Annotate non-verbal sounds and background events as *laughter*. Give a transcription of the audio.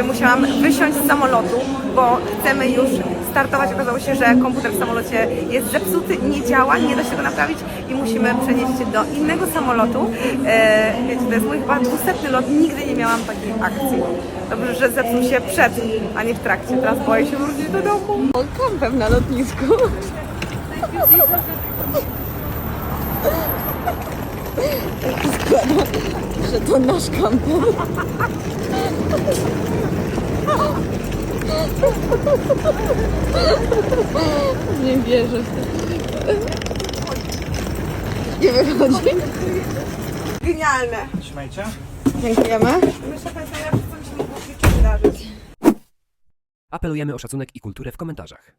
Musiałam wysiąść z samolotu, bo chcemy już startować. Okazało się, że komputer w samolocie jest zepsuty, nie działa, nie da się go naprawić i musimy przenieść się do innego samolotu. E, wiecie, to jest mój chyba 200 lot, nigdy nie miałam takiej akcji. Dobrze, że zepsuł się przed, a nie w trakcie. Teraz boję się wrócić do domu. Kampem na lotnisku. *laughs* że to nasz kamper. Nie wierzę w to. Nie wychodzi. Genialne. Trzymajcie. Dziękujemy. Myślę, że to jest najlepsze, co mi się mogło w życiu wydarzyć. Apelujemy o szacunek i kulturę w komentarzach.